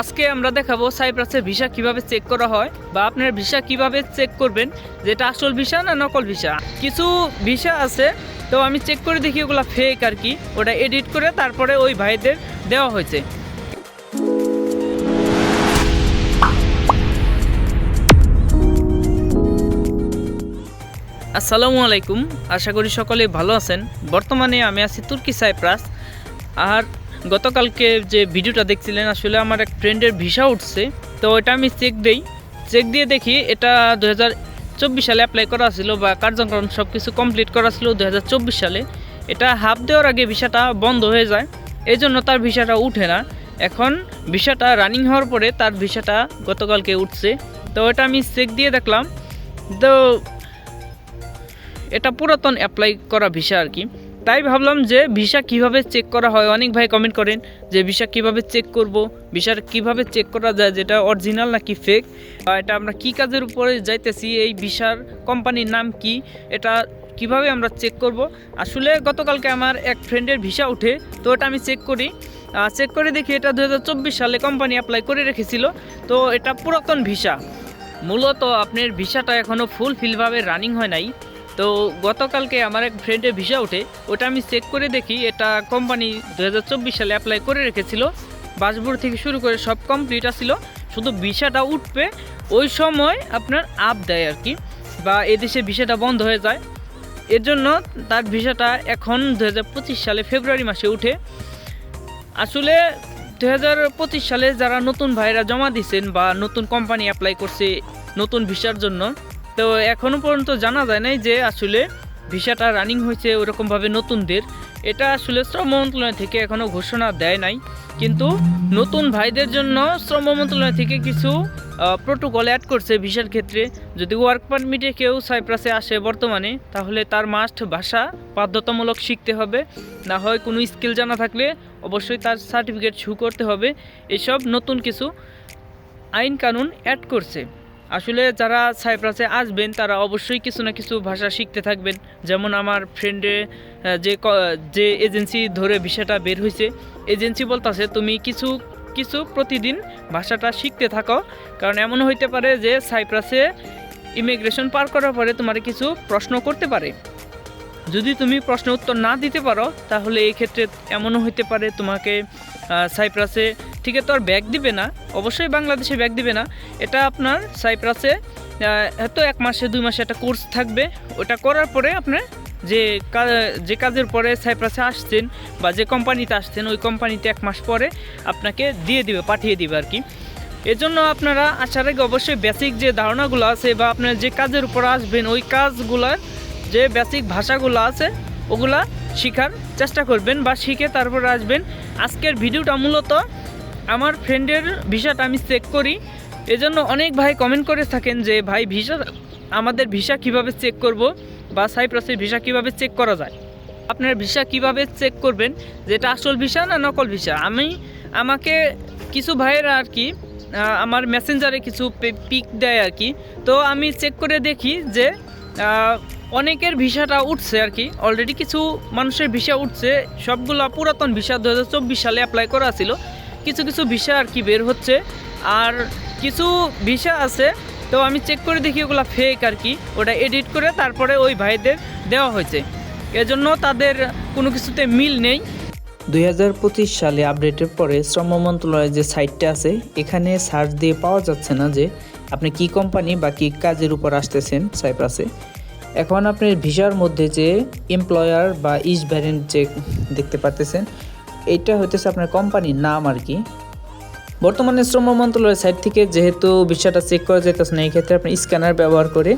আজকে আমরা দেখাবো সাইপ্রাসের ভিসা কীভাবে চেক করা হয় বা আপনার ভিসা কীভাবে চেক করবেন, যেটা আসল ভিসা না নকল ভিসা? কিছু ভিসা আছে, তো আমি চেক করে দেখি ওগুলো ফেক আর কি। ওটা এডিট করে তারপরে ওই ভাইদের দেওয়া হয়েছে। আসসালামু আলাইকুম, আশা করি সকলে ভালো আছেন। বর্তমানে আমি আছি তুর্কি সাইপ্রাস। আর গতকালকে যে ভিডিওটা দেখছিলেন, আসলে আমার এক ফ্রেন্ডের ভিসা উঠছে। তো এটা আমি চেক দেই। চেক দিয়ে দেখি, এটা দু চব্বিশ সালে অ্যাপ্লাই করা ছিল বা কার্যক্রম সব কিছু কমপ্লিট করা ছিল দু হাজার চব্বিশ সালে। এটা হাফ দেওয়ার আগে ভিসাটা বন্ধ হয়ে যায়। এই জন্য তার ভিসাটা উঠে না। এখন ভিসাটা রানিং হওয়ার পরে তার ভিসাটা গতকালকে উঠছে। তো এটা আমি চেক দিয়ে দেখলাম। তো এটা পুরাতন অ্যাপ্লাই করা ভিসা আর কি। তাই ভাবলাম যে ভিসা কীভাবে চেক করা হয়? অনেক ভাই কমেন্ট করেন যে ভিসা কীভাবে চেক করব? ভিসার কীভাবে চেক করা যায়? যেটা অরিজিনাল নাকি ফেক এটা আমরা কি কাজের উপরে যাইতেছি? এই ভিসার কোম্পানির নাম কি? এটা কীভাবে আমরা চেক করব? আসলে গতকালকে আমার এক ফ্রেন্ডের ভিসা উঠে, তো এটা আমি চেক করি। চেক করে দেখি এটা দু হাজার চব্বিশ সালে কোম্পানি অ্যাপ্লাই করে রেখেছিল। তো এটা পুরাতন ভিসা। মূলত আপনার ভিসাটা এখনও ফুল ফিলভাবে রানিং হয় নাই। তো গতকালকে আমার এক ফ্রেন্ডের ভিসা ওঠে, ওটা আমি চেক করে দেখি, এটা কোম্পানি দু হাজার চব্বিশ সালে অ্যাপ্লাই করে রেখেছিল বাসবোর্ড থেকে শুরু করে সব কমপ্লিট আসছিল শুধু ভিসাটা উঠবে, ওই সময় আপনার আপ দেয় আর কি, বা এদেশে ভিসাটা বন্ধ হয়ে যায়। এর জন্য তার ভিসাটা এখন দু হাজার পঁচিশ সালে ফেব্রুয়ারি মাসে উঠে। আসলে দু হাজার পঁচিশ সালে যারা নতুন ভাইরা জমা দিয়েছেন বা নতুন কোম্পানি অ্যাপ্লাই করছে নতুন ভিসার জন্য তো এখনও পর্যন্ত জানা যায় নাই যে আসলে ভিসাটা রানিং হয়েছে ওরকমভাবে নতুনদের। এটা আসলে শ্রম মন্ত্রণালয় থেকে এখনও ঘোষণা দেয় নাই। কিন্তু নতুন ভাইদের জন্য শ্রম মন্ত্রণালয় থেকে কিছু প্রোটোকল অ্যাড করছে ভিসার ক্ষেত্রে। যদি ওয়ার্ক পারমিটে কেউ সাইপ্রাসে আসে বর্তমানে, তাহলে তার মাস্ট ভাষা বাধ্যতামূলক শিখতে হবে। না হয় কোনো স্কিল জানা থাকলে অবশ্যই তার সার্টিফিকেট শু করতে হবে। এসব নতুন কিছু আইন কানুন অ্যাড করছে। আসলে যারা সাইপ্রাসে আসবেন, তারা অবশ্যই কিছু না কিছু ভাষা শিখতে থাকবেন। যেমন আমার ফ্রেন্ডে যে যে এজেন্সি ধরে ভিসাটা বের হয়েছে এজেন্সি বলতেছে, তুমি কিছু কিছু প্রতিদিন ভাষাটা শিখতে থাকো। কারণ এমন হইতে পারে যে সাইপ্রাসে ইমিগ্রেশন পার করার পরে তোমার কিছু প্রশ্ন করতে পারে। যদি তুমি প্রশ্ন উত্তর না দিতে পারো, তাহলে এই ক্ষেত্রে এমনও হইতে পারে তোমাকে সাইপ্রাসে ঠিক আছে তো আর ব্যাগ দিবে না, অবশ্যই বাংলাদেশে ব্যাগ দিবে না। এটা আপনার সাইপ্রাসে হয়তো এক মাসে, দুই মাসে একটা কোর্স থাকবে। ওটা করার পরে আপনার যে যে কাজের পরে সাইপ্রাসে আসছেন বা যে কোম্পানিতে আসছেন, ওই কোম্পানিতে এক মাস পরে আপনাকে দিয়ে দিবে, পাঠিয়ে দিবে আর কি। এজন্য আপনারা আসার আগে অবশ্যই বেসিক যে ধারণাগুলো আছে বা আপনার যে কাজের উপর আসবেন, ওই কাজগুলোর যে বেসিক ভাষাগুলো আছে, ওগুলা শেখার চেষ্টা করবেন বা শিখে তারপরে আসবেন। আজকের ভিডিওটা মূলত আমার ফ্রেন্ডের ভিসাটা আমি চেক করি। এজন্য অনেক ভাই কমেন্ট করে থাকেন যে, ভাই ভিসা আমাদের ভিসা কীভাবে চেক করব? বা সাইপ্রাসের ভিসা কীভাবে চেক করা যায়? আপনার ভিসা কীভাবে চেক করবেন? যেটা আসল ভিসা না নকল ভিসা আমি, আমাকে কিছু ভাইয়েরা আর কি আমার মেসেঞ্জারে কিছু পিক দেয় আর কি। তো আমি চেক করে দেখি যে অনেকের ভিসাটা উঠছে আর কি। অলরেডি কিছু মানুষের ভিসা উঠছে। সবগুলো পুরাতন ভিসা দু হাজার চব্বিশ সালে অ্যাপ্লাই করা ছিল। কিছু কিছু ভিসা আর কি বের হচ্ছে। আর কিছু ভিসা আছে, তো আমি চেক করে দেখি ওগুলো ফেক আর কি। ওটা এডিট করে তারপরে ওই ভাইদের দেওয়া হয়েছে। এজন্য তাদের কোনো কিছুতে মিল নেই। দুই হাজার পঁচিশ সালে আপডেটের পরে শ্রম মন্ত্রণালয়ের যে সাইটটা আছে, এখানে সার্চ দিয়ে পাওয়া যাচ্ছে না যে আপনি কি কোম্পানি বা কী কাজের উপর আসতেছেন সাইপ্রাসে এখন আপনি ভিসার মধ্যে যে এমপ্লয়ার বা ইস ভ্যারিয়েন্ট যে দেখতে পারতেছেন এইটা হইতেছে আপনার কোম্পানির নাম আর কি। বর্তমানে শ্রম মন্ত্রণালয়ের সাইট থেকে যেহেতু ভিসাটা চেক করা যেতেছে না, এই ক্ষেত্রে আপনি স্ক্যানার ব্যবহার করে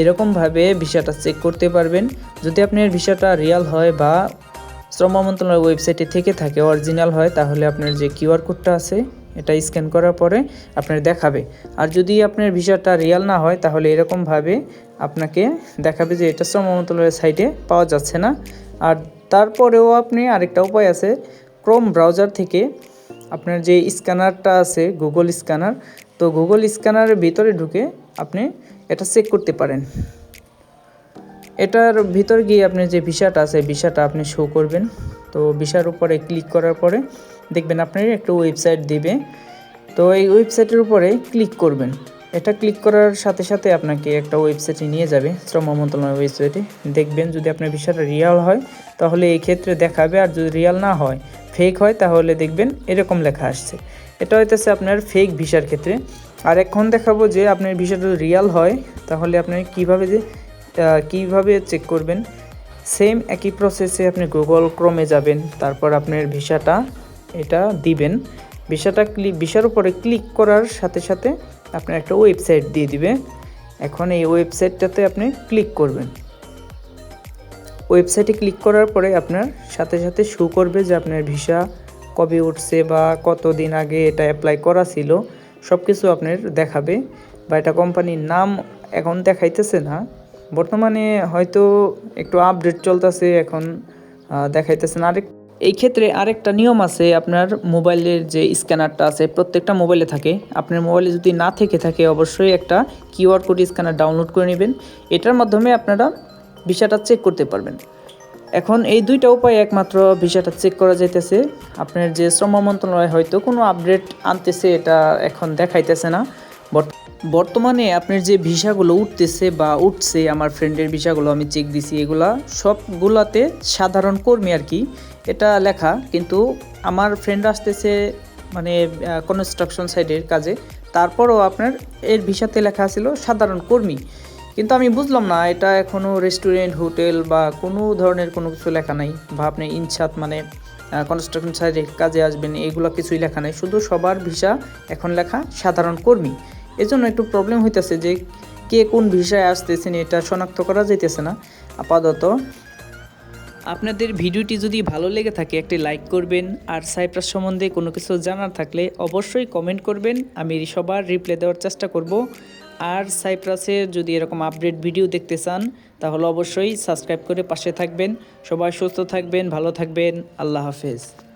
এরকমভাবে ভিসাটা চেক করতে পারবেন। যদি আপনার ভিসাটা রিয়াল হয় বা শ্রম মন্ত্রণালয়ের ওয়েবসাইটে থেকে থাকে অরিজিনাল হয়, তাহলে আপনার যে কিউআর কোডটা আছে, এটা স্ক্যান করার পরে আপনার দেখাবে। আর যদি আপনার ভিসাটা রিয়াল না হয়, তাহলে এরকমভাবে আপনাকে দেখাবে যে এটা শ্রম মন্ত্রণালয়ের সাইটে পাওয়া যাচ্ছে না। আর তারপরেও আপনি আরেকটা উপায় আছে ক্রোম ব্রাউজার থেকে আপনার যে স্ক্যানারটা আছে, গুগল স্ক্যানার, তো গুগল স্ক্যানারের ভিতরে ঢুকে আপনি এটা চেক করতে পারেন। এটার ভিতর গিয়ে আপনি যে ভিসাটা আছে, ভিসাটা আপনি শো করবেন। তো ভিসার উপরে ক্লিক করার পরে দেখবেন আপনার একটা ওয়েবসাইট দিবে। তো এই ওয়েবসাইটের উপরে ক্লিক করবেন। এটা ক্লিক করার সাথে সাথে আপনাকে একটা ওয়েবসাইটে নিয়ে যাবে, শ্রম মন্ত্রণালয়ের ওয়েবসাইটে দেখবেন যদি আপনার বিষয়টা রিয়াল হয়, তাহলে এই ক্ষেত্রে দেখাবে। আর যদি রিয়াল না হয় ফেক হয়, তাহলে দেখবেন এরকম লেখা আসছে। এটা হইতেছে আপনার ফেক ভিসার ক্ষেত্রে। আর এখন দেখাবো যে আপনার ভিসাটা রিয়াল হয়, তাহলে আপনি কীভাবে যে কীভাবে চেক করবেন? সেম একই প্রসেসে আপনি গুগল ক্রমে যাবেন, তারপর আপনার ভিসাটা এটা দিবেন। ভিসাটা ক্লিক ভিসার উপরে ক্লিক করার সাথে সাথে আপনার একটা ওয়েবসাইট দিয়ে দিবে। এখন এই ওয়েবসাইটটাতে আপনি ক্লিক করবেন। ওয়েবসাইটে ক্লিক করার পরে আপনার সাথে সাথে শো করবে যে আপনার ভিসা কবে উঠছে বা কতদিন আগে এটা অ্যাপ্লাই করা ছিল সব কিছু আপনার দেখাবে। বা এটা কোম্পানির নাম এখন দেখাইতেছে না। বর্তমানে হয়তো একটু আপডেট চলতেছে, এখন দেখাইতেছে না। আরেক এই ক্ষেত্রে আরেকটা নিয়ম আছে, আপনার মোবাইলের যে স্ক্যানারটা আছে, প্রত্যেকটা মোবাইলে থাকে। আপনার মোবাইলে যদি না থেকে থাকে, অবশ্যই একটা কিউআর কোড স্ক্যানার ডাউনলোড করে নেবেন। এটার মাধ্যমে আপনারা ভিসাটা চেক করতে পারবেন। এখন এই দুইটা উপায় একমাত্র ভিসাটা চেক করা যাইতেছে। আপনার যে শ্রম মন্ত্রণালয় হয়তো কোনো আপডেট আনতেছে, এটা এখন দেখাইতেছে না। বর্ত- বর্তমানে আপনার যে ভিসাগুলো উঠতেছে বা উঠছে, আমার ফ্রেন্ডের ভিসাগুলো আমি চেক দিছি, এগুলা সবগুলাতে সাধারণ কর্মী আর কি, এটা লেখা। কিন্তু আমার ফ্রেন্ড আসতেছে মানে কনস্ট্রাকশন সাইডের কাজে। তারপরও আপনার এর ভিসাতে লেখা ছিল সাধারণ কর্মী। কিন্তু আমি বুঝলাম না, এটা এখনও রেস্টুরেন্ট হোটেল বা কোনো ধরনের কোনো কিছু লেখা নাই। বা আপনি ইনসাত মানে কনস্ট্রাকশন সাইডে কাজে আসবেন, এগুলো কিছুই লেখা নাই। শুধু সবার ভিসা এখন লেখা সাধারণ কর্মী। এজন্য একটু প্রবলেম হইতেছে যে কে কোন ভিসায় আসতেছেন এটা শনাক্ত করা যাইতেছে না। আপাতত আপনাদের ভিডিওটি যদি ভালো লেগে থাকে, একটি লাইক করবেন। আর সাইপ্রাস সম্বন্ধে কোনো কিছু জানার থাকলে অবশ্যই কমেন্ট করবেন। আমি সবার রিপ্লাই দেওয়ার চেষ্টা করব। আর সাইপ্রাসের যদি এরকম আপডেট ভিডিও দেখতে চান, তাহলে অবশ্যই সাবস্ক্রাইব করে পাশে থাকবেন। সবাই সুস্থ থাকবেন, ভালো থাকবেন। আল্লাহ হাফেজ।